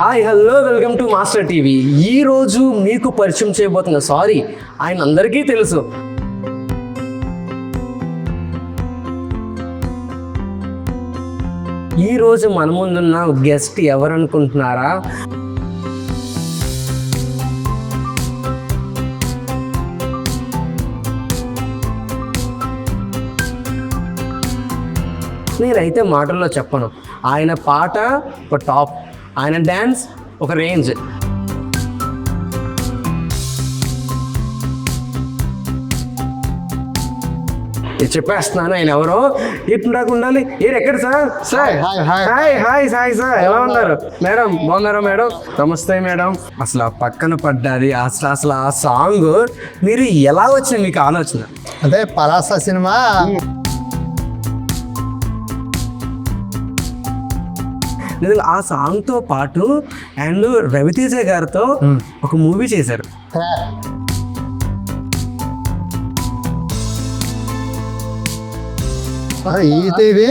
Hi hello welcome to master TV ఈ రోజు మీకు పరిచయం చేయబోతున్న సారీ ఆయన అందరికీ తెలుసు. ఈ రోజు మన ముందున్న గెస్ట్ ఎవరు అనుకుంటున్నారా నేనైతే మాటల్లో చెప్పను. ఆయన పాట ఒక టాప్ ఆయన డ్యాన్స్ ఒక రేంజ్. చెప్పేస్తున్నాను ఆయన ఎవరో? ఇప్పుడు నాకు ఉండాలి. ఏరు ఎక్కడ sir? Sir hi, hi. Hi hi Sai sir ఎలా ఉన్నారు? మేడం బాగున్నారా మేడం? నమస్తే మేడం. అసలు ఆ పక్కన పడ్డది అసలు అసలు ఆ సాంగ్ మీరు ఎలా వచ్చింది మీకు ఆలోచన? అదే పలాస సినిమా. నిజంగా ఆ సాంగ్తో పాటు అండ్ రవితేజ గారితో ఒక మూవీ చేశారు. ఈ టీవీ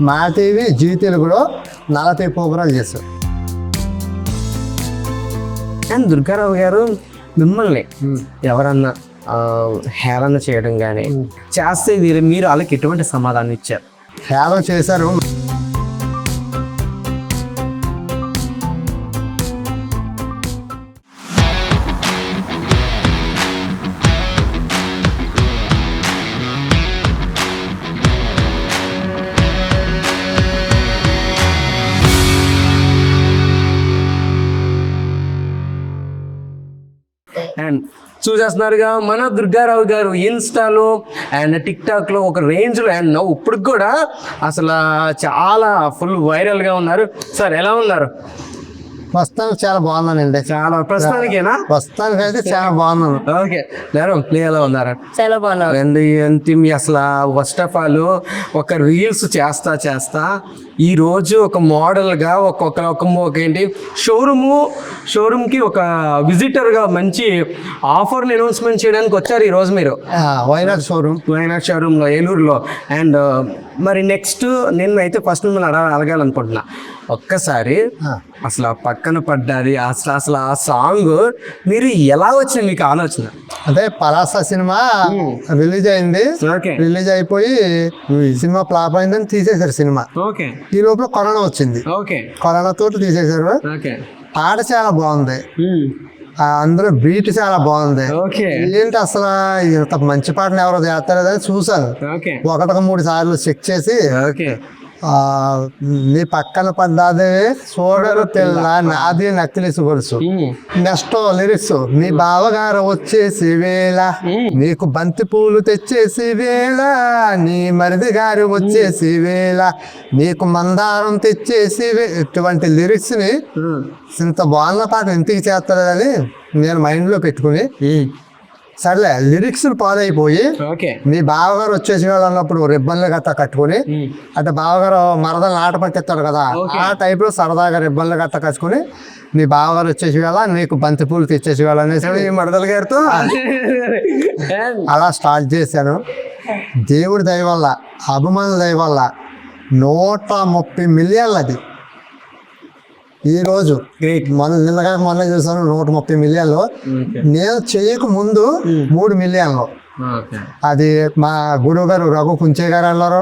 మా టీవీ జీ తెలుగులో నలభై ప్రోగ్రాలు చేశారు. అండ్ దుర్గారావు గారు మిమ్మల్ని ఎవరన్నా ఆ, హేళన చేయడం కానీ చేస్తే వీరు మీరు వాళ్ళకి ఎటువంటి సమాధానం ఇచ్చారు? హేళన చేశారు. చూసేస్తున్నారుగా మన దుర్గారావు గారు ఇన్స్టాలో అండ్ టిక్ టాక్లో ఒక రేంజ్లో అండ్ ఇప్పుడు కూడా అసలు చాలా ఫుల్ వైరల్గా ఉన్నారు. సార్ ఎలా ఉన్నారు? ప్రస్తుతానికి చాలా బాగున్నానండి. చాలా ప్రస్తుతానికేనా? ప్రస్తుతానికి అయితే చాలా బాగున్నాను. ఓకే. నేరం ప్లే ఎలా ఉన్నారా? చాలా బాగున్నారు అండ్ మీ అసలు ఫస్ట్ ఆఫ్ ఆల్ ఒక రీల్స్ చేస్తా చేస్తా ఈ రోజు ఒక మోడల్గా ఒక్కొక్క ఒక ఒక ఏంటి షోరూము షోరూమ్కి ఒక విజిటర్గా మంచి ఆఫర్ని అనౌన్స్మెంట్ చేయడానికి వచ్చారు ఈ రోజు మీరు. వైనాడ్ షోరూమ్ వైనాడ్ షోరూంలో ఏలూరులో? అండ్ మరి నెక్స్ట్ నేను అయితే ఫస్ట్ మిమ్మల్ని అడగ అడగాలనుకుంటున్నా. ఒక్కసారి. అసలు ఆ పక్కన పడ్డది అసలు అసలు ఆ సాంగ్ మీరు ఎలా వచ్చింది మీకు ఆలోచన? అదే పలాస సినిమా రిలీజ్ అయింది. రిలీజ్ అయిపోయి సినిమా ఫ్లాప్ అయిందని తీసేశారు సినిమా. ఓకే ఈ లోపల కరోనా వచ్చింది. కరోనా తోటి తీసేశారు. చాలా బాగుంది. ఆ, అందులో బీట్ చాలా బాగుంది. ఏంటి అసలు ఇంత మంచి పాటలు ఎవరో చేస్తారని చూసాను ఒకటికి మూడు సార్లు చెక్ చేసి నీ పక్కన పడ్డాది చూడరు పిల్ల నాది నక్కిలిసి గొలుసు. నెక్స్ట్ లిరిక్స్ నీ బావగారు వచ్చేసి వేళ. నీకు బంతి పూలు తెచ్చేసి వేళ. నీ మరిది గారు వచ్చేసి వేళ. నీకు మందారం తెచ్చేసి ఇటువంటి లిరిక్స్ని ఇంత బాగున్న పాట ఇంటికి చేస్తారని నేను మైండ్లో పెట్టుకుని సర్లే లిరిక్స్ పాడైపోయి ఓకే. మీ బావగారు వచ్చేసి వాళ్ళు అన్నప్పుడు రిబ్బన్లు గట్టా కట్టుకుని అంటే బావగారు మరదలు ఆట పట్టిస్తాడు కదా ఆ టైప్లో సరదాగా రిబ్బన్లు గట్టా కట్టుకుని మీ బావగారు వచ్చేసి వేళ నీకు బంతి పూలు తెచ్చేసి వేళ అనేసి ఈ మరదల గారితో అలా స్టార్ట్ చేశాను. దేవుడి దయ వల్ల అభిమానుల దయ వల్ల నూట ముప్పై మిలియన్లు అది. ఈరోజు గ్రేట్ మొన్న నిన్నగా మొన్న చూసాను నూట ముప్పై మిలియన్లు. నేను చేయక ముందు మూడు మిలియన్లు. అది మా గురువు గారు రఘు కుంచే గారు అన్నారు.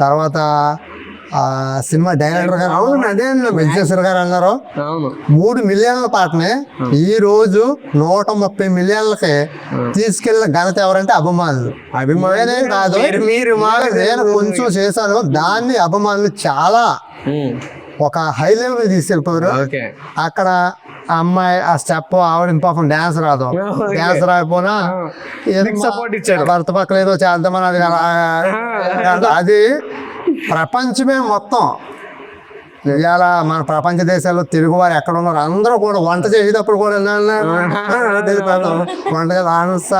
తర్వాత ఆ సినిమా డైరెక్టర్ గారు అవును, అదే. వెంకటేశ్వర గారు అన్నారు. మూడు మిలియన్ల పాటని ఈ రోజు నూట ముప్పై మిలియన్లకి తీసుకెళ్ళిన ఘనత ఎవరంటే అభిమానులు. అభిమానులే కాదు నేను కొంచెం చేశాను. దాన్ని అభిమానులు చాలా ఒక హై లెవెల్ తీసుకెళ్ళిపోయారు అక్కడ ఆ అమ్మాయి ఆ స్టెప్ ఆవిడ పాపం డ్యాన్స్ రాదు. రాకపోయినా ఏదో Big support ఇచ్చారు. భర్త పక్కన ఏదో చేద్దామని అది ప్రపంచమే మొత్తం. ఇవాళ మన ప్రపంచ దేశాల్లో తెలుగు వారు ఎక్కడ ఉన్నారు? అందరూ కూడా వంట చేసేటప్పుడు కూడా వంట ఆనుస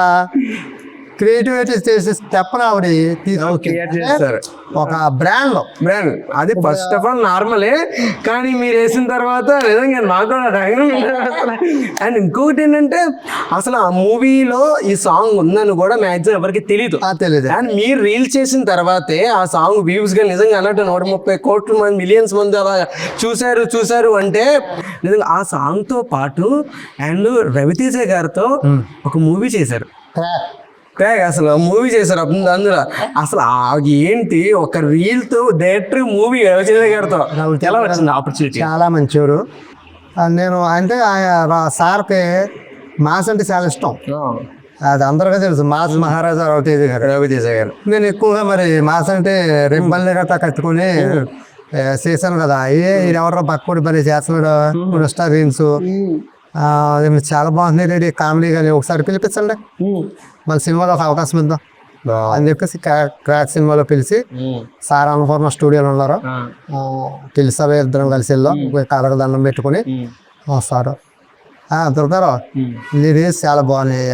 క్రియేటివిటీ చేసే స్టెప్ ఆవిడ చేస్తారు. ఒక బ్రాండ్ బ్రాండ్ అది ఫస్ట్ ఆఫ్ ఆల్ నార్మలే కానీ మీరు వేసిన తర్వాత నిజంగా నాకు అండ్ ఇంకొకటి ఏంటంటే అసలు ఆ మూవీలో ఈ సాంగ్ ఉందని కూడా మ్యాక్సిమం ఎవరికి తెలియదు తెలియదు అండ్ మీరు రీల్ చేసిన తర్వాతే ఆ సాంగ్ వ్యూస్గా నిజంగా అన్నట్టు నూట ముప్పై కోట్ల మంది మిలియన్స్ మంది అలా చూశారు చూశారు అంటే నిజంగా ఆ సాంగ్తో పాటు అండ్ రవితేజ గారితో ఒక మూవీ చేశారు. క్రాక్ అసలు మూవీ చేశారు అప్పుడు అందులో అసలు ఆ ఏంటి ఒక రీల్తో డైరెక్టర్ మూవీ గారితో ఎలా వచ్చింది ఆపర్చునిటీ చాలా మంచివారు నేను అంటే సార్కి మాస్ అంటే చాలా ఇష్టం. అది అందరికీ తెలుసు. మాస్ మహారాజా రవితేజ గారు. రవితేజ గారు. నేను ఎక్కువగా మరి మాస్ అంటే రింబల్ని గట్టా కట్టుకుని చేశాను కదా. ఏ ఇది ఎవరో పక్కడి పని చేస్తున్నాడు ఇన్స్టా రీల్స్ చాలా బాగుంది. రెడీ కామెడీ కానీ ఒకసారి పిలిపించండి. మన సినిమాలో ఒక అవకాశం ఇద్దాం అని చెప్పేసి క్రా- క్రాక్ సినిమాలో పిలిచి సార్ అన్నపూర్ణ స్టూడియోలో ఉన్నారు? ఆ, పిలిచారు ఇద్దరం కలిసి వెళ్ళాం కళ్ళకు దండం పెట్టుకుని. వస్తారు దొరుకుతారు నీ రీల్స్ చాలా బాగున్నాయి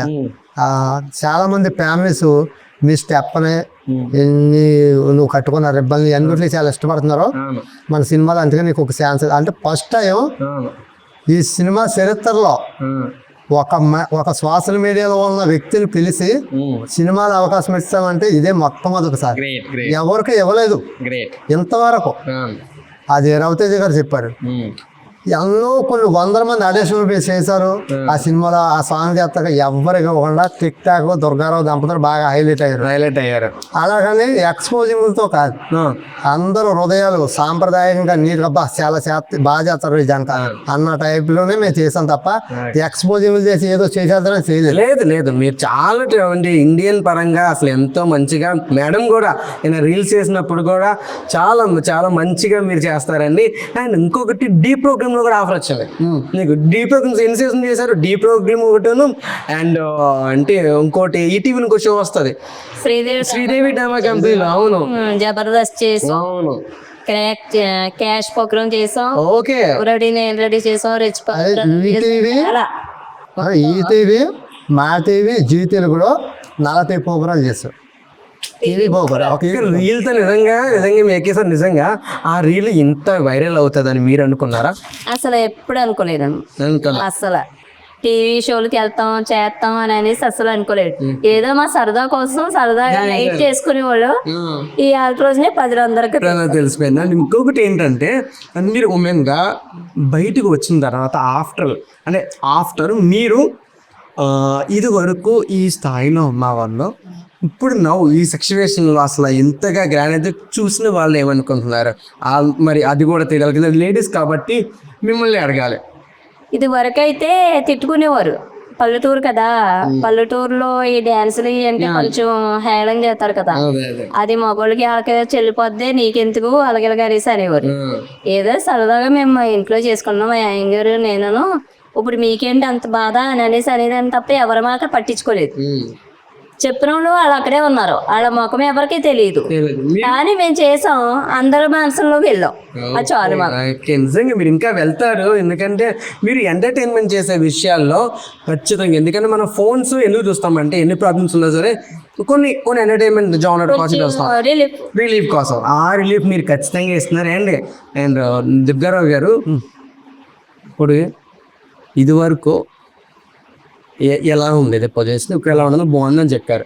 చాలా మంది ఫ్యామిలీస్ నీ స్టెప్ని ఎన్ని నువ్వు కట్టుకున్న రిబ్బల్ని అన్నిటిని చాలా ఇష్టపడుతున్నారు మన సినిమాలో అందుకే నీకు ఒక ఛాన్స్. అంటే ఫస్ట్ టైం ఈ సినిమా చరిత్రలో ఒక ఒక సోషల్ మీడియాలో ఉన్న వ్యక్తిని పిలిచి సినిమాలో అవకాశం ఇస్తామంటే ఇదే మొట్టమొదటిసారి. ఎవరికి ఇవ్వలేదు. ఇంతవరకు అది రవితేజ గారు చెప్పారు. ఎన్నో కొన్ని వందల మంది ఆడిషన్ చేశారు. ఆ. సినిమాలో ఆ సాంగ్ చేస్తాక ఎవరికి ఇవ్వకుండా టిక్ టాక్ దుర్గారావు దంపతులు బాగా హైలైట్ అయ్యారు. హైలైట్ అయ్యారు. అలాగని ఎక్స్పోజింగ్తో కాదు అందరూ హృదయాలు సాంప్రదాయంగా నీట్ అబ్బా చాలా చేత బాగా చేస్తారు జంట అన్న టైప్లోనే మేము చేసాం తప్ప ఎక్స్పోజింగ్ చేసి ఏదో చేసేద్దామని చేయలేదు లేదు లేదు. మీరు చాలా అంటే ఇండియన్ పరంగా అసలు ఎంతో మంచిగా మేడం కూడా నేను రీల్స్ చేసినప్పుడు కూడా చాలా చాలా మంచిగా మీరు చేస్తారండి. అండ్ ఇంకొకటి డీ ప్రోగ్రామ్ లో కూడా ఆఫర్ వచ్చింది నీకు డీ ప్రోగ్రామ్స్ ఎన్ని సీజన్ చేశారు? డీ ప్రోగ్రామ్ ఒకటిను అండ్ అంటే ఇంకోటి ఈటీవీ ఇంకో షో వస్తుంది. శ్రీదేవి శ్రీదేవి డ్రామా కంపెనీలో అవును. ఉమ్, జబర్దస్త్ చేసాం అవును. క్యాష్ ప్రోగ్రామ్ చేసాం. ఓకే. రెడీ నేను రెడీ చేసాం? రిచ్ అదే ETV E TV Maa TV Zee తెలుగులో నలభై ప్రోగ్రాం ప్రోగ్రాం రీల్తో నిజంగా నిజంగా మీ సార్ నిజంగా ఆ రీల్ ఇంత వైరల్ అవుతుందని మీరు అనుకున్నారా? అసలు ఎప్పుడు అనుకున్నా అసలు టీవీ షోలకి వెళ్తాం చేస్తాం అని అనేసి అసలు అనుకోలేదు. ఏదో మా సరదా కోసం సరదాగా నైట్ చేసుకునేవాళ్ళు. ఈ ఆల్ట్ రోజునే ప్రజలందరికీ తెలిసిపోయింది. అండ్ ఇంకొకటి ఏంటంటే మీరు ఉమెన్గా బయటకు వచ్చిన తర్వాత ఆఫ్టర్ అంటే ఆఫ్టర్ మీరు ఆ, ఇది వరకు ఈ స్థాయిలో ఉన్న వాళ్ళు ఇప్పుడు నవ్వు ఈ సిచ్యువేషన్లో అసలు ఎంతగా గ్రాండ్ అయితే చూసిన వాళ్ళు ఏమనుకుంటున్నారు? మరి అది కూడా తెలియాలి కదా లేడీస్ కాబట్టి మిమ్మల్ని అడగాలి. ఇది వరకు అయితే తిట్టుకునేవారు. పల్లెటూరు కదా పల్లెటూరులో ఈ డ్యాన్సులు అంటే కొంచెం హేళన చేస్తారు కదా. అది మగోళ్ళకి వాళ్ళకి చెల్లిపోద్ది నీకెందుకు అలాగే అనేసి అనేవారు. ఏదో సరదాగా మేము మా ఇంట్లో చేసుకున్నాం మా యాంగర్ నేను ఇప్పుడు మీకేంటి అంత బాధ అని అనేసి అనేదాన్ని తప్ప ఎవరి మాట పట్టించుకోలేదు. చెప్పిన వాళ్ళు వాళ్ళు అక్కడే ఉన్నారు. వాళ్ళ ముఖం ఎవరికీ తెలియదు కానీ మేము చేసాం. అందరి మనసులోకి వెళ్ళాం. అది చాలు నిజంగా మీరు ఇంకా వెళ్తారు. ఎందుకంటే మీరు ఎంటర్టైన్మెంట్ చేసే విషయాల్లో ఖచ్చితంగా. ఎందుకంటే మన ఫోన్స్ ఎందుకు చూస్తామంటే ఎన్ని ప్రాబ్లమ్స్ ఉన్నా సరే కొన్ని కొన్ని ఎంటర్టైన్మెంట్ జానర్ కోసం చూస్తాం రిలీఫ్ రిలీఫ్ కోసం. ఆ రిలీఫ్ మీరు ఖచ్చితంగా ఇస్తున్నారు. అండ్ అండ్ దుర్గారావు గారు ఇప్పుడు ఇది వరకు ఎలా ఉండేది పొజిషన్ ఇప్పుడు ఎలా ఉండదో బాగుందని చెప్పారు.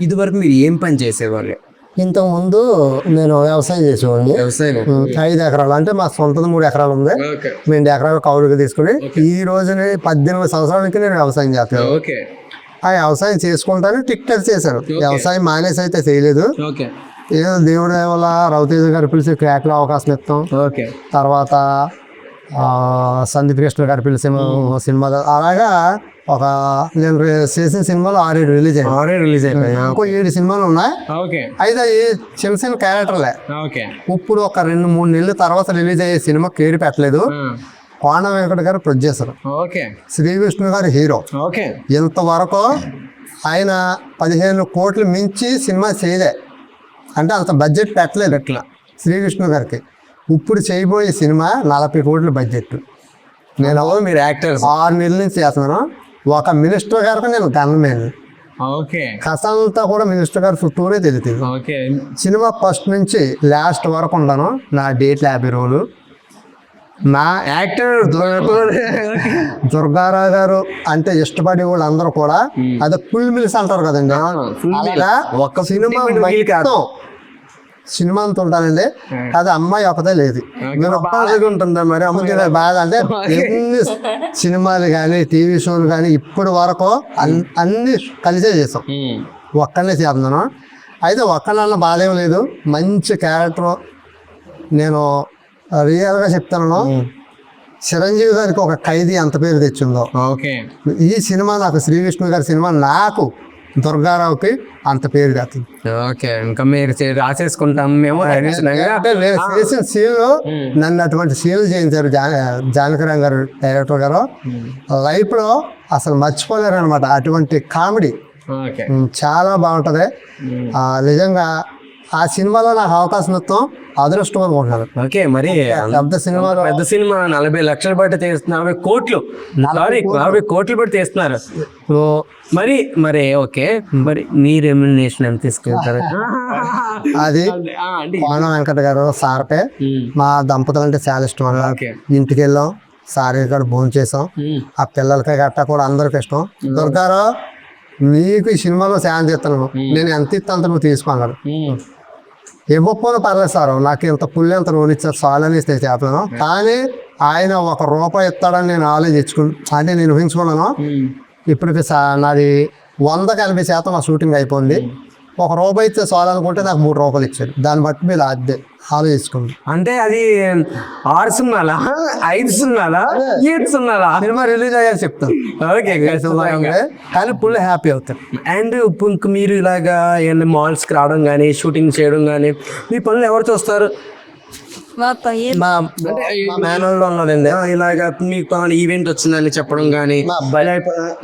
ఇది వరకు మీరు ఏం పని చేసేవాళ్ళు? ఇంతకుముందు నేను వ్యవసాయం చేసేవాడిని. వ్యవసాయం ఐదు ఎకరాలు. అంటే మా సొంతది మూడు ఎకరాలు ఉంది. రెండు ఎకరాలు కౌలుకి తీసుకుని ఈ రోజుని పద్దెనిమిది సంవత్సరాలకి నేను వ్యవసాయం చేస్తాను. ఆ వ్యవసాయం చేసుకుంటాను టిక్ టాక్ చేశాను. వ్యవసాయం మానేసి అయితే చేయలేదు. ఏదో దేవుడి వల్ల రవితేజ గారు పిలిచి క్రాక్లో అవకాశం ఇస్తాం. ఓకే. తర్వాత సందీప్ కృష్ణ గారు పిలిచి సినిమా అలాగా ఒక నేను చేసిన సినిమాలు ఆరేడు రిలీజ్ అయ్యాయి ఆరే రిలీజ్ అయిపోయా ఇంకో ఏడు సినిమాలు ఉన్నాయి. ఓకే. అయితే చిన్న చిన్న క్యారెక్టర్లే. ఓకే. ఇప్పుడు ఒక రెండు మూడు నెలల తర్వాత రిలీజ్ అయ్యే సినిమా పేరు పెట్టలేదు. కోన వెంకట గారు ప్రొడ్యూసర్. ఓకే. శ్రీ విష్ణు గారు హీరో. ఓకే. ఇంతవరకు ఆయన పదిహేను కోట్లు మించి సినిమా చేయలే. అంటే అంత బడ్జెట్ పెట్టలేదు. అట్లా శ్రీ విష్ణు గారికి. ఇప్పుడు చేయబోయే సినిమా నలభై కోట్ల బడ్జెట్ నేను మీరు యాక్టర్స్ ఆరు నెలల నుంచి చేస్తున్నాను. ఒక మినిస్టర్ గారికి నేను గన్మేన్ ఓకే. కథ అంతా కూడా మినిస్టర్ గారు చుట్టూరే తెలుస్తుంది ఓకే. సినిమా ఫస్ట్ నుంచి లాస్ట్ వరకు ఉండను. నా డేట్ యాభై రోజులు. నా యాక్టర్ దుర్గారావు గారు అంటే ఇష్టపడే వాళ్ళందరూ కూడా అదే ఫుల్ మిల్స్ అంటారు కదండి. అలాగా ఒక్క సినిమా full meal కాదు. మొత్తం సినిమా అంతా ఉంటానండి అది అమ్మాయి ఒకటే లేదు. నేను బాధగా ఉంటుందా మరి. అమ్మకి బాధ అంటే ఎన్ని సినిమాలు కానీ టీవీ షోలు కానీ ఇప్పటి వరకు అన్- అన్ని కలిసే చేసాం. ఒక్కనే చేస్తున్నాను అయితే ఒక్కనన్న బాధ ఏం లేదు. మంచి క్యారెక్టర్ నేను రియల్గా చెప్తాను. చిరంజీవి గారికి ఒక ఖైదీ ఎంత పేరు తెచ్చిందో. ఓకే. ఈ సినిమా నాకు శ్రీ విష్ణు గారి సినిమా నాకు దుర్గారావుకి అంత పేరు తెచ్చింది ఓకే ఇంకా మీరు రాసేసుకుంటాం మేము. చేసిన సీన్లు నన్ను అటువంటి సీన్లు చేయించారు జాన జానకరామ్ గారు డైరెక్టర్ గారు. లైఫ్లో అసలు మర్చిపోలేరు అనమాట అటువంటి కామెడీ. చాలా బాగుంటది. నిజంగా ఆ సినిమాలో నాకు అవకాశం ఇస్తాం అదృష్టం అనుకుంటున్నాను ఓకే మరి పెద్ద సినిమాలో పెద్ద సినిమా నలభై లక్షలు బట్టి తీస్తున్నారు. నలభై కోట్లు. సారీ నలభై కోట్లు బట్టి తీస్తున్నారు. మరి మరి ఓకే. మరి మీ రెమ్యునేషన్ ఎంత తీసుకెళ్తారు అది కోన వెంకట గారు సార్పే. మా. దంపతులు అంటే చాలా ఇష్టం ఇంటికి వెళ్ళాం సార్ ఇక్కడ భోజనం చేసాం. ఆ పిల్లలకి గట్టా కూడా అందరికి ఇష్టం. దొరకారు నీకు ఈ సినిమాలో సాయం చేస్తాను నేను ఎంత ఇస్తా అంత నువ్వు తీసుకున్నాడు ఇవ్వకపోయినా పర్లేదు సార్. నాకు ఇంత పుల్లి ఎంత రోజు ఇచ్చారు చాలు అని నేను చెప్పాను కానీ ఆయన ఒక రూపాయి ఇస్తాడని నేను ఆలోచించుకు అంటే నేను ఊహించుకున్నాను. ఇప్పటికి సా- నాది వందకి ఎనభై శాతం నా షూటింగ్ అయిపోయింది. ఒక రూపాయి ఇస్తే అనుకుంటే నాకు మూడు రూపాయలు ఇచ్చాడు దాన్ని బట్టి మీద అద్దె ఆలోచించుకుంది అంటే అది ఆరు సున్నాలా? ఐదు సున్నాలా? ఏడు సున్నాలా? సినిమా రిలీజ్ అయ్యాక చెప్తాను ఓకే కానీ ఫుల్ హ్యాపీ అవుతాను అండ్ ఇంక మీరు ఇలాగా ఏమైనా మాల్స్కి రావడం కానీ షూటింగ్ చేయడం కానీ మీ పనులు ఎవరు చూస్తారు? మా మా ఇలాగా మీకు ఈవెంట్ వచ్చిందని చెప్పడం కానీ మా అబ్బాయి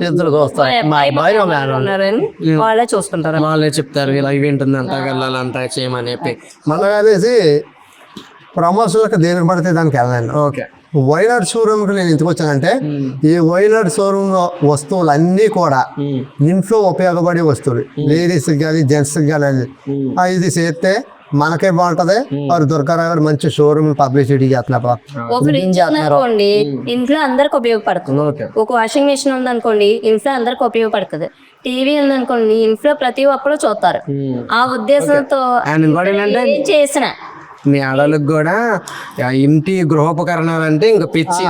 ఇద్దరు మా అబ్బాయి వాళ్ళే చూసుకుంటారు. వాళ్ళే చెప్తారు ఇలా ఈవెంట్ ఉంది అంతా వెళ్ళాలి అంతా చేయమని చెప్పి. మళ్ళీ అనేసి ప్రమోషన్లకు దేనికి పడితే దానికి వెళ్ళండి ఓకే. వైనాడ్ షోరూమ్కి నేను ఎందుకు వచ్చానంటే ఈ వైనాడ్ షోరూమ్ వస్తువులు అన్నీ కూడా ఇంట్లో ఉపయోగపడే వస్తువులు. లేడీస్కి కానీ జెంట్స్కి కానీ ఆ, ఇది చేస్తే మనకే బాగుంటది. వారు దుర్గారావు గారు మంచి షోరూమ్ పబ్లిసిటీ చేస్తున్నారు. ఇంట్లో అందరికి ఉపయోగపడుతుంది. ఒక వాషింగ్ మిషన్ ఉందనుకోండి ఇంట్లో అందరికి ఉపయోగపడుతుంది. టీవీ ఉందనుకోండి ఇంట్లో ప్రతి ఒక్కరు చూస్తారు. ఆ ఉద్దేశంతో చేసిన. మీ ఆడలకు కూడా ఇంటి గృహోపకరణాలు అంటే ఇంకా పిచ్చి.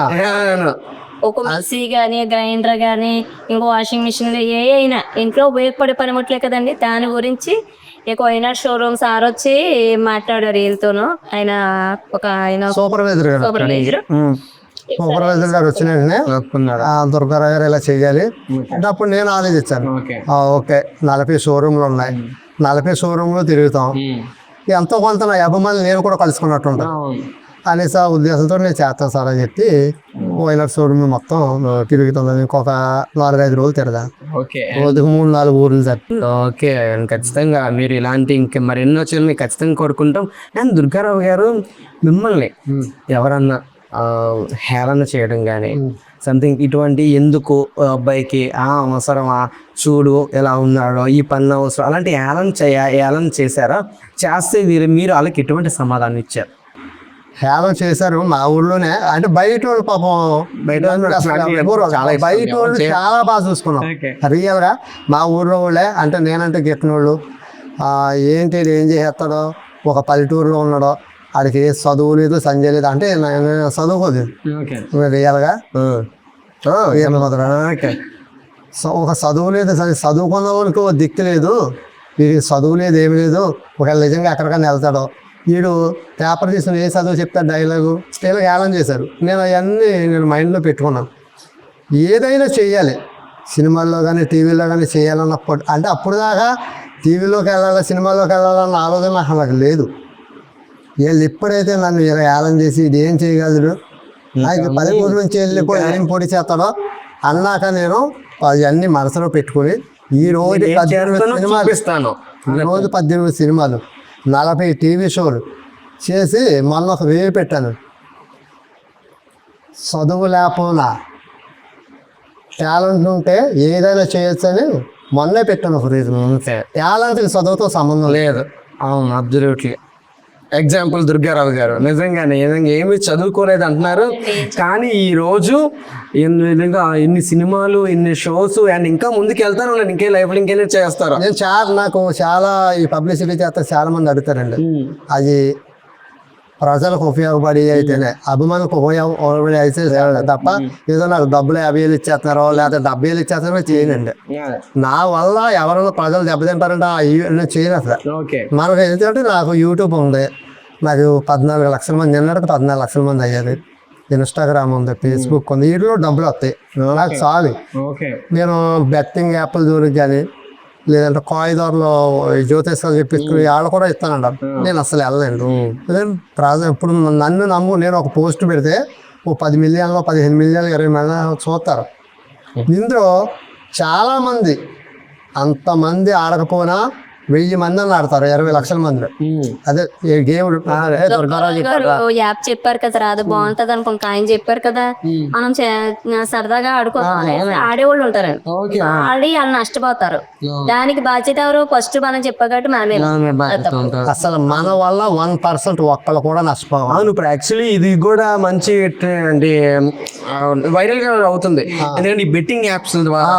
ఒక మిక్సీ గానీ గ్రైండర్ గానీ ఇంకో వాషింగ్ మిషన్ ఏ అయినా ఇంట్లో ఉపయోగపడే పనిముట్లే కదండి. దాని గురించి ఇక షోరూమ్ సార్ వచ్చి మాట్లాడారు వీళ్ళతోనూ. ఆయన ఒక ఆయన సూపర్వైజర్ గారు సూపర్వైజర్ సూపర్వైజర్ గారు వచ్చిన వెంటనే దుర్గారావు గారు ఇలా చేయాలి. అంటే అప్పుడు నేను ఆలోచించాను. ఓకే. నలభై షోరూమ్లు ఉన్నాయి. నలభై షోరూమ్లు తిరుగుతాం. ఎంతో కొంత నా అభిమానులు నేను కూడా కలుసుకున్నట్టు ఉంటాను అనేసి ఆ ఉద్దేశంతో నేను చేస్తాను సార్ అని చెప్పి వైలర్ షోరూమ్ మొత్తం తిరుగుతుంది ఇంకొక నాలుగైదు రోజులు తిరగా ఓకే రోజుకు మూడు నాలుగు ఊర్లు తప్పి ఓకే ఖచ్చితంగా మీరు ఇలాంటి ఇంకా మరెన్నో వచ్చి మీకు ఖచ్చితంగా కోరుకుంటాం. అండ్ దుర్గారావు గారు మిమ్మల్ని ఎవరన్నా ఆ, హేళన చేయడం కానీ సంథింగ్ ఇటువంటి ఎందుకు ఆ అబ్బాయికి ఆ అవసరమా చూడు ఎలా ఉన్నాడో ఈ పని అవసరం అలాంటి హేళన చేయ హేళన చేశారా? చేస్తే మీరు మీరు వాళ్ళకి ఎటువంటి సమాధానం ఇచ్చారు. హేళన చేశారు మా ఊర్లోనే. అంటే బయట వాళ్ళు పాపం బయట వాళ్ళు చాలా. బయట వాళ్ళు చాలా బాగా చూసుకున్నాం. రియల్గా మా ఊర్లో వాళ్ళే అంటే నేనంటే గిట్టినోళ్ళు ఆ, ఏంటి ఏం చేస్తాడో ఒక పల్లెటూరులో ఉన్నాడో ఆడికి ఏ చదువు లేదు సంజయ్ లేదు అంటే నేను చదువుకోదు రియల్గా. సో ఒక చదువు లేదు చదువుకున్న ఓ దిక్కు లేదు. వీడికి చదువు లేదు ఏమి లేదు. ఒకవేళ నిజంగా ఎక్కడికైనా వెళ్తాడో వీడు పేపర్ తీసుకుని ఏ చదువు చెప్తాడు డైలాగు ఇలా ఏలం చేశారు. నేను అవన్నీ నేను మైండ్లో పెట్టుకున్నాను. ఏదైనా చెయ్యాలి. సినిమాల్లో కానీ టీవీలో కానీ చేయాలన్నప్పుడు అంటే అప్పుడు దాకా టీవీలోకి వెళ్ళాలి సినిమాలోకి వెళ్ళాలన్న ఆలోచన నాకు నాకు లేదు. వీళ్ళు ఎప్పుడైతే నన్ను ఇలా ఏలం చేసి ఇది ఏం చేయగలరు? ఆయన పల్లెటూరు నుంచి వెళ్ళిపోయి ఏం పొడి చేస్తాడో అన్నాక నేను అవన్నీ మనసులో పెట్టుకుని ఈ రోజు పద్దెనిమిది సినిమాలు రోజు పద్దెనిమిది సినిమాలు. నలభై టీవీ షోలు చేసి మొన్న ఒక వేవి పెట్టాను. చదువు లేకపోయినా టాలెంట్ ఉంటే ఏదైనా చేయొచ్చని మొన్నే పెట్టాను ఒక రీజన్. ఎలాంటి చదువుతో సంబంధం లేదు. లేదు. అవును అబ్జల్యూట్లీ ఎగ్జాంపుల్ దుర్గారావు గారు. నిజంగానే నిజంగా ఏమి చదువుకోలేదు అంటున్నారు. కానీ ఈ రోజు ఎన్ని విధంగా ఎన్ని సినిమాలు ఎన్ని షోస్ అండ్ ఇంకా ముందుకు వెళ్తాను ఉన్నాను ఇంకే లైఫ్ ఇంకేనే చేస్తారు? నేను చాలా నాకు చాలా ఈ పబ్లిసిటీ చేస్తే చాలా మంది అడుగుతారండి. అది ప్రజలకు ఉపయోగపడి అయితేనే అభిమానులకు ఉపయోగపడి అయితే తప్ప ఏదో నాకు డబ్బులు యాభై వేలు ఇచ్చేస్తున్నారో లేకపోతే డెబ్బై వేలు ఇచ్చేస్తున్నారో చేయనండి నా వల్ల ఎవరైనా ప్రజలు దెబ్బతింటారంటే నేను చేయను అసలు మనకు ఏంటంటే నాకు యూట్యూబ్ ఉంది నాకు పద్నాలుగు లక్షల మంది నిన్నటికి పద్నాలుగు లక్షల మంది అయ్యారు ఇన్స్టాగ్రామ్ ఉంది ఫేస్బుక్ ఉంది వీటిలో డబ్బులు వస్తాయి నాకు చాలు నేను బెట్టింగ్ యాప్ల జోలికి కానీ లేదంటే కాయిదార్లో జ్యోతిష్యాలు చెప్పించుకుని వాళ్ళు కూడా ఇస్తానంట. నేను అసలు వెళ్ళలేను. ప్రాజెక్ట్ ఇప్పుడు నన్ను నమ్ము నేను ఒక పోస్ట్ పెడితే ఓ పది మిలియన్లో పదిహేను మిలియన్లు ఇరవై మిలియన్ చూస్తారు. ఇందులో చాలా మంది అంతమంది ఆడకపోయినా వెయ్యి మంది అని ఆడతారు ఇరవై లక్షల మంది. అదే ఈ గేమ్ యాప్ చెప్పారు కదా అది బాగుంటది అనుకుంటా ఆయన చెప్పారు కదా. మనం సరదాగా ఆడుకోవాలి ఆడేవాళ్ళు ఉంటారు. ఓకే. ఆడి వాళ్ళు నష్టపోతారు. దానికి బాధ్యత ఎవరు? ఫస్ట్ మనం చెప్పగట్టు మనమే. అసలు మన వల్ల వన్ పర్సెంట్ ఒక్కళ్ళు కూడా నష్టపోవాలి. అవును ఇప్పుడు యాక్చువల్లీ ఇది కూడా మంచి అంటే వైరల్గా అవుతుంది. ఎందుకంటే ఈ బెట్టింగ్ యాప్స్ ద్వారా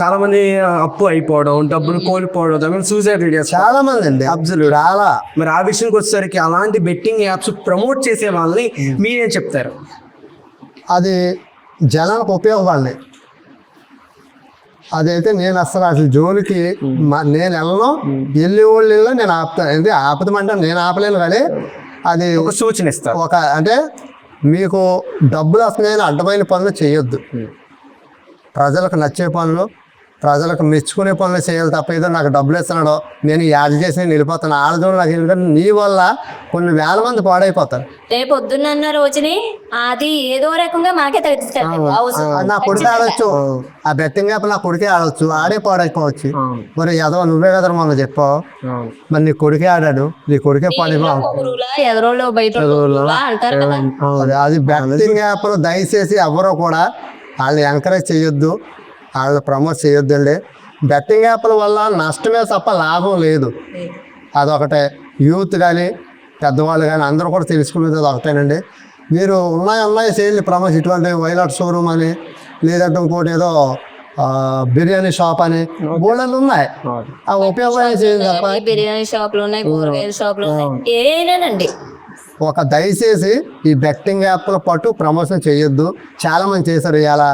చాలా మంది అప్పు అయిపోవడం డబ్బులు కోల్పోవడం సూసైడ్ చేస్తారు చాలా మంది అండి అబ్జల్యూట్ చాలా. మరి ఆ విషయానికి వచ్చేసరికి అలాంటి బెట్టింగ్ యాప్స్ ప్రమోట్ చేసే వాళ్ళని మీరేం చెప్తారు? అది జనానికి ఉపయోగపడాలి. అదైతే నేను అసలు అసలు జోలికి మ- నేను వెళ్ళను. వెళ్ళే వాళ్ళు వెళ్ళినా నేను ఆపుతాను అంటే ఆపుతామంటే నేను ఆపలేను కానీ అది ఒక సూచన ఇస్తారు. ఒక అంటే మీకు డబ్బులు వస్తున్నాయని అడ్డమైన పనులు చేయొద్దు. ప్రజలకు నచ్చే పనులు ప్రజలకు మెచ్చుకునే పనులు చేయాలి తప్ప ఏదో నాకు డబ్బులు ఇస్తున్నాడో నేను యాడ్ చేసి నేను వెళ్ళిపోతాను ఆడదో నాకు ఎందుకంటే నీ వల్ల కొన్ని వేల మంది పాడైపోతారు. రేపు పొద్దున్న రోజుని అది ఏదో రకంగా మాకే తెలుస్తుంది ఆ, నా కొడుకు ఆడొచ్చు. ఆ. బెట్టింగ్ యాప్ నా కొడుకే ఆడొచ్చు. ఆడే పాడైపోవచ్చు. మరి ఏదో నువ్వే కదా మొన్న చెప్పావు. మరి నీ కొడుకే ఆడాడు. నీ కొడుకే పాడైపో ఎదరోళ్ళు బయట అంటారు కదా. అది అది బెట్టింగ్ యాప్ దయచేసి ఎవరో కూడా వాళ్ళని ఎంకరేజ్ చేయొద్దు. వాళ్ళని ప్రమోట్ చేయొద్దండి. బెట్టింగ్ యాప్ల వల్ల నష్టమే తప్ప లాభం లేదు. అదొకటే. యూత్ కానీ పెద్దవాళ్ళు కానీ అందరూ కూడా తెలుసుకునేది అది ఒకటేనండి. మీరు ఉన్నాయి ఉన్నాయి చేయండి ప్రమోట్. ఇటువంటి వైలాట్ షోరూమ్ అని లేదంటే ఇంకోటి ఏదో బిర్యానీ షాప్ అని బోర్డులు ఉన్నాయి. ఆ ఉపయోగం చేయండి తప్ప బిర్యానీ షాపులు ఉన్నాయి కూరగాయల షాపులు ఏనానండి ఒక దయచేసి ఈ బెట్టింగ్ యాప్ల పాటు ప్రమోషన్ చేయొద్దు. చాలా మంది చేశారు ఇవాళ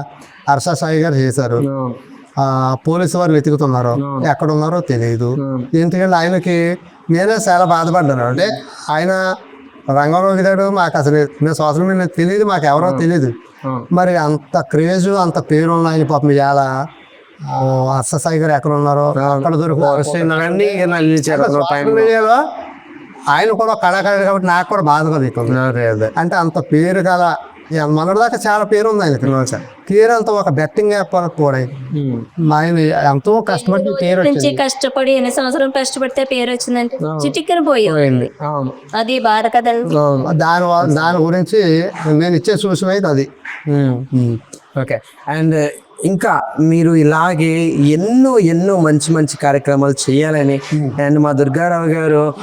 హర్ష సాయి గారు చేశారు. ఆ, పోలీసు వారు వెతుకుతున్నారు. ఎక్కడ ఉన్నారో తెలియదు ఎందుకంటే ఆయనకి నేనే చాలా బాధపడ్డాను. అంటే ఆయన రంగంలో దిగాడు మాకు అసలు నేను సోషల్ మీడియా తెలియదు మాకు ఎవరో తెలియదు మరి అంత క్రేజ్ అంత పేరు ఉన్నాయి పాపం ఇవాళ ఆ, హర్ష సాయి గారు ఎక్కడ ఉన్నారో అక్కడ దొరుకుతారు మీడియాలో ఆయన కూడా కళాకారుడు కాబట్టి నాకు కూడా బాధ కలుగుతుంది. అంటే అంత పేరు గల మొన్నటి దాకా చాలా పేరు ఉంది ఆయనకి పేరు అంతా ఒక బెట్టింగ్ యాప్ కూడా. మా ఆయన ఎంతో కష్టపడి పేరు నుంచి వచ్చింది. కష్టపడి ఎన్ని సంవత్సరాలు కష్టపడితే పేరు వచ్చిందంటే చిటిక్కని పోయింది. అది బాధ కదండి. దాని దాని గురించి నేను ఇచ్చే సూచన అయితే అది. ఓకే అండ్ ఇంకా మీరు ఇలాగే ఎన్నో ఎన్నో మంచి మంచి కార్యక్రమాలు చేయాలని అండ్ మా దుర్గారావు గారు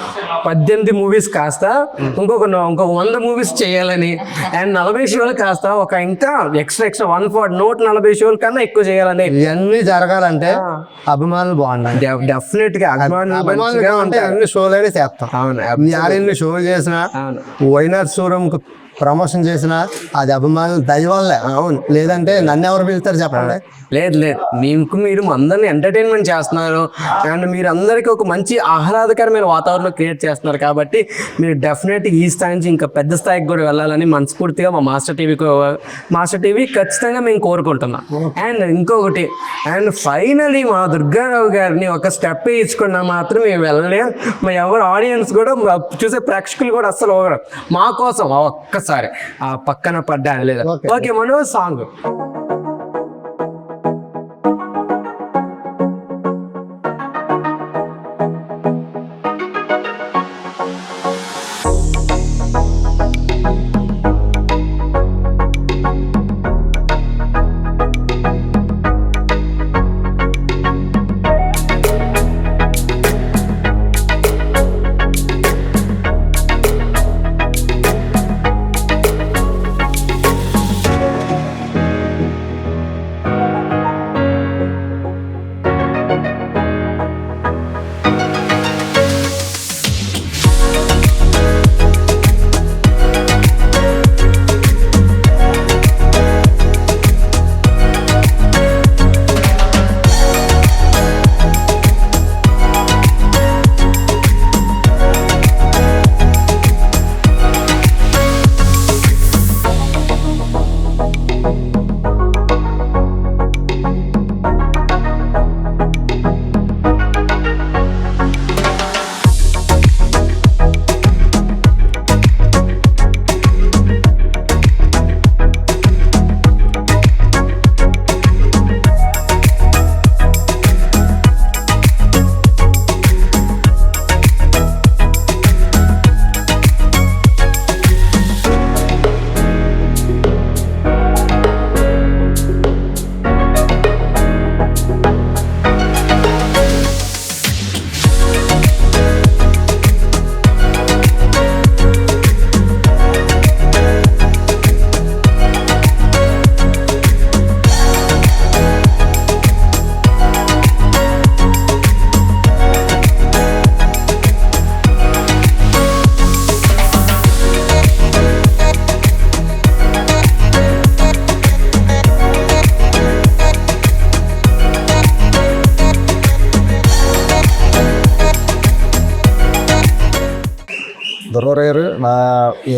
పద్దెనిమిది మూవీస్ కాస్త ఇంకొక ఇంకొక వంద మూవీస్ చేయాలని. అండ్ నలభై షోలు కాస్త ఒక ఇంకా ఎక్స్ట్రా ఎక్స్ట్రా వన్ ఫార్టీ నూట నలభై షోల కన్నా ఎక్కువ చేయాలని. ఇవన్నీ జరగాలంటే అభిమానులు బాగుండాలి. డెఫినెట్గా అభిమానులు అంటే. అన్ని షోలు అయినా చేస్తాం. అవును యారెన్ని షోలు చేసినా వైనార్ షోరూమ్ ప్రమోషన్ చేసినా అది అభిమానులు దయవల్లే అవును. లేదంటే నన్ను ఎవరు పిలుస్తారు చెప్పండి? లేదు లేదు. మీకు మీరు అందరిని ఎంటర్టైన్మెంట్ చేస్తున్నారు. అండ్ మీరు అందరికీ ఒక మంచి ఆహ్లాదకరమైన వాతావరణం క్రియేట్ చేస్తున్నారు కాబట్టి మీరు డెఫినెట్ ఈ స్థాయి నుంచి ఇంకా పెద్ద స్థాయికి కూడా వెళ్ళాలని మనస్ఫూర్తిగా మా మాస్టర్ టీవీకి మాస్టర్ టీవీ ఖచ్చితంగా మేము కోరుకుంటున్నాం. అండ్ ఇంకొకటి అండ్ ఫైనలీ మా దుర్గారావు గారిని ఒక స్టెప్ వేయించుకున్నా మాత్రం మేము వెళ్ళలేం. మా ఎవరు ఆడియన్స్ కూడా చూసే ప్రేక్షకులు కూడా అస్సలు ఓగరు మా కోసం ఒక్కసారి ఒక్కసారి ఆ పక్కన పడ్డా లేదా. ఓకే మనో సాంగ్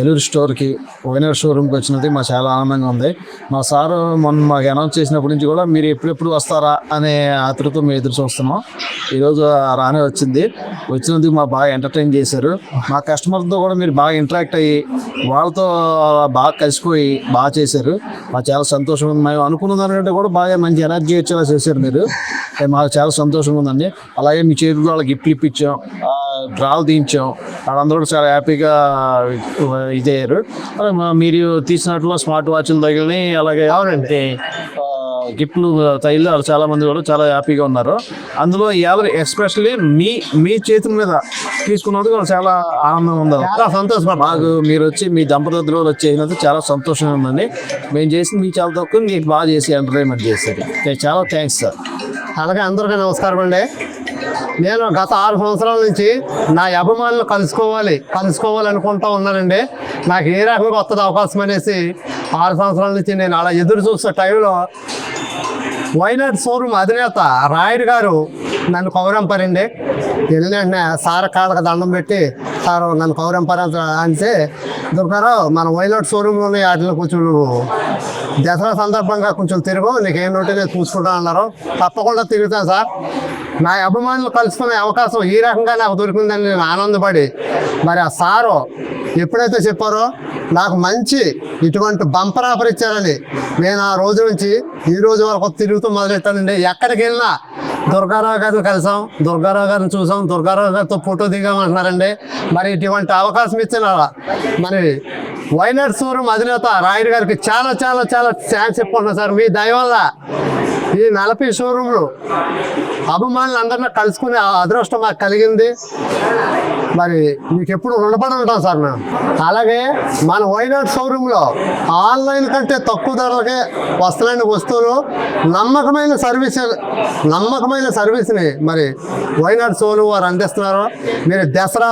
ఏలూరు స్టోర్కి ఓనర్ షోరూమ్కి వచ్చినది మాకు చాలా ఆనందంగా ఉంది. మా సారు మొన్న మాకు అనౌన్స్ చేసినప్పటి నుంచి కూడా మీరు ఎప్పుడెప్పుడు వస్తారా అనే ఆతృతో మేము ఎదురు చూస్తున్నాం. ఈరోజు రానే వచ్చింది. వచ్చినందుకు మాకు బాగా ఎంటర్టైన్ చేశారు. మా కస్టమర్తో కూడా మీరు బాగా ఇంటరాక్ట్ అయ్యి వాళ్ళతో బాగా కలిసిపోయి బాగా చేశారు. మాకు చాలా సంతోషం ఉంది. మేము అనుకున్న దానికంటే కూడా బాగా మంచి ఎనర్జీ వచ్చేలా చేశారు మీరు. అది మాకు చాలా సంతోషంగా ఉందండి. అలాగే మీ చేతిలో వాళ్ళకి గిఫ్ట్లు ఇప్పించాం. డ్రాలు తీయించాం వాళ్ళందరూ కూడా చాలా హ్యాపీగా ఇదయ్యారు. మీరు తీసినట్లు స్మార్ట్ వాచ్లు తగిలి అలాగే అవునండి. గిఫ్ట్లు తగిలి వాళ్ళు చాలా మంది కూడా చాలా హ్యాపీగా ఉన్నారు. అందులో ఎవరు ఎస్పెషల్లీ మీ మీ చేతుల మీద తీసుకున్నందుకు చాలా ఆనందంగా ఉంది. చాలా సంతోషం మాకు మీరు వచ్చి మీ దంపతులు వచ్చి అయినందుకు చాలా సంతోషంగా ఉందండి. మేము చేసింది మీకు చాలా తక్కువ మీకు బాగా చేసి ఎంటర్టైన్మెంట్ చేశారు. చాలా థ్యాంక్స్ సార్ అలాగే అందరికీ నమస్కారం అండి. నేను గత ఆరు సంవత్సరాల నుంచి నా అభిమానులు కలుసుకోవాలి కలుసుకోవాలనుకుంటా ఉన్నానండి. నాకు ఏ రకంగా వస్తుంది అవకాశం అనేసి ఆరు సంవత్సరాల నుంచి నేను అలా ఎదురు చూసే టైంలో వైనాడ్ షోరూమ్ అధినేత రాయుడు గారు నన్ను కౌరంపరండి. వెళ్ళిన వెంటనే సార్ కాళ్ళకి దండం పెట్టి సార్ నన్ను కౌరంపర అంటే దుర్గారావు మన వైనాడ్ షోరూమ్లోనే వాటిలో కొంచెం దసరా సందర్భంగా కొంచెం తిరుగు నీకేం నోటి నేను చూసుకుంటా అన్నారు. తప్పకుండా తిరుగుతాను సార్. నా అభిమానులు కలుసుకునే అవకాశం ఈ రకంగా నాకు దొరికిందని నేను ఆనందపడి మరి ఆ సారు ఎప్పుడైతే చెప్పారో నాకు మంచి ఇటువంటి బంపర్ ఆఫర్ ఇచ్చారని నేను ఆ రోజు నుంచి ఈ రోజు వరకు తిరుగుతూ మొదలెట్టానండి. ఎక్కడికి వెళ్ళినా దుర్గారావు గారిని కలిసాం దుర్గారావు గారిని చూసాం దుర్గారావు గారితో ఫోటో దిగామంటున్నారండి మరి ఇటువంటి అవకాశం ఇచ్చిన మరి వైనాడ్ షోరూమ్ అధినేత రాయుడు గారికి చాలా చాలా చాలా థ్యాంక్స్ చెప్పుకుంటున్నాను సార్. మీ దయ వల్ల ఈ నలభై షోరూమ్లు అభిమానులు అందరినీ కలుసుకునే అదృష్టం మాకు కలిగింది. మరి మీకు ఎప్పుడు రుణపడి ఉంటాం సార్ మేము. అలాగే మన వైనాడ్ షోరూంలో ఆన్లైన్ కంటే తక్కువ ధరలకే వస్తున్న వస్తువులు నమ్మకమైన సర్వీస్ నమ్మకమైన సర్వీస్ని మరి వైనాడ్ షోరూమ్ వారు అందిస్తున్నారు. మీరు దసరా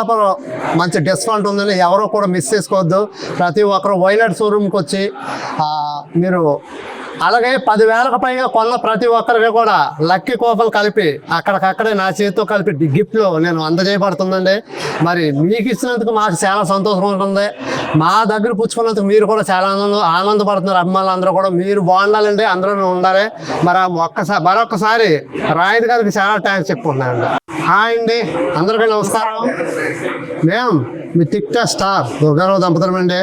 మంచి డిస్కౌంట్ ఉందని ఎవరో కూడా మిస్ చేసుకోవద్దు. ప్రతి ఒక్కరు వైనాడ్ షోరూమ్కి వచ్చి మీరు అలాగే పదివేలకు పైగా కొన్న ప్రతి ఒక్కరికి కూడా లక్కీ కోపలు కలిపి అక్కడికక్కడే నా చేతితో కలిపి గిఫ్ట్లు నేను అందజేయబడుతుందండి. మరి మీకు ఇచ్చినందుకు మాకు చాలా సంతోషం ఉంటుంది. మా దగ్గర పుచ్చుకున్నందుకు మీరు కూడా చాలా ఆనందం ఆనందపడుతున్నారు. అభిమానులు అందరూ కూడా మీరు బాగుండాలండి. అందరూ ఉండాలి. మరి ఒక్కసారి మరొకసారి రాయుడు గారికి చాలా థ్యాంక్స్ చెప్పుకున్నానండి హాయ్ అండి. అందరికీ నమస్కారం. మేము మీ టిక్ టాక్ స్టార్ దుర్గారావు దంపతులం అండి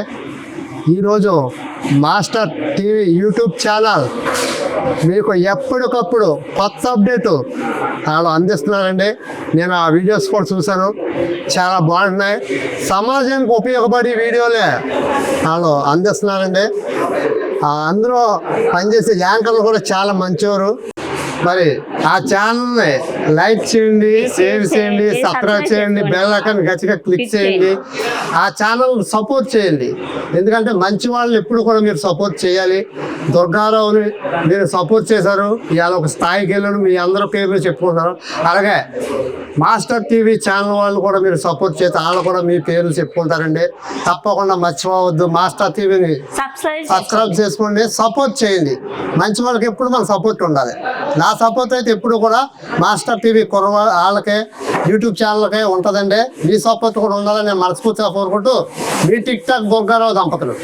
ఈరోజు మాస్టర్ టీవీ యూట్యూబ్ ఛానల్ మీకు ఎప్పటికప్పుడు కొత్త అప్డేట్ వాళ్ళు అందిస్తున్నారండి. నేను ఆ వీడియోస్ కూడా చూశాను. చాలా బాగున్నాయి. సమాజానికి ఉపయోగపడే వీడియోలే వాళ్ళు అందిస్తున్నారండి. అందులో పనిచేసే యాంకర్లు కూడా చాలా మంచివారు మరి ఆ ఛానల్ని లైక్ చేయండి షేర్ చేయండి సబ్స్క్రైబ్ చేయండి బెల్ ఐకాన్ గట్టిగా క్లిక్ చేయండి. ఆ ఛానల్ సపోర్ట్ చేయండి. ఎందుకంటే మంచి వాళ్ళని ఎప్పుడు కూడా మీరు సపోర్ట్ చేయాలి. దుర్గారావుని మీరు సపోర్ట్ చేశారు. ఇవాళ ఒక స్థాయికి వెళ్ళాడు. మీ అందరూ పేర్లు చెప్పుకుంటారు అలాగే మాస్టర్ టీవీ ఛానల్ వాళ్ళు కూడా మీరు సపోర్ట్ చేస్తే వాళ్ళు కూడా మీ పేర్లు చెప్పుకుంటారండి. తప్పకుండా మర్చిపోవద్దు. మాస్టర్ టీవీని సబ్స్క్రైబ్ చేసుకోండి. సపోర్ట్ చేయండి. మంచి వాళ్ళకి ఎప్పుడు మన సపోర్ట్ ఉండాలి. నా సపోర్ట్ అయితే ఎప్పుడు కూడా మాస్టర్ టీవీ కుర్ర వాళ్ళకే యూట్యూబ్ ఛానల్కే ఉంటుందండి. మీ సపోర్ట్ కూడా ఉండాలని నేను మనస్ఫూర్తిగా కోరుకుంటూ మీ టిక్ టాక్ బొగ్గారావు దంపతులు.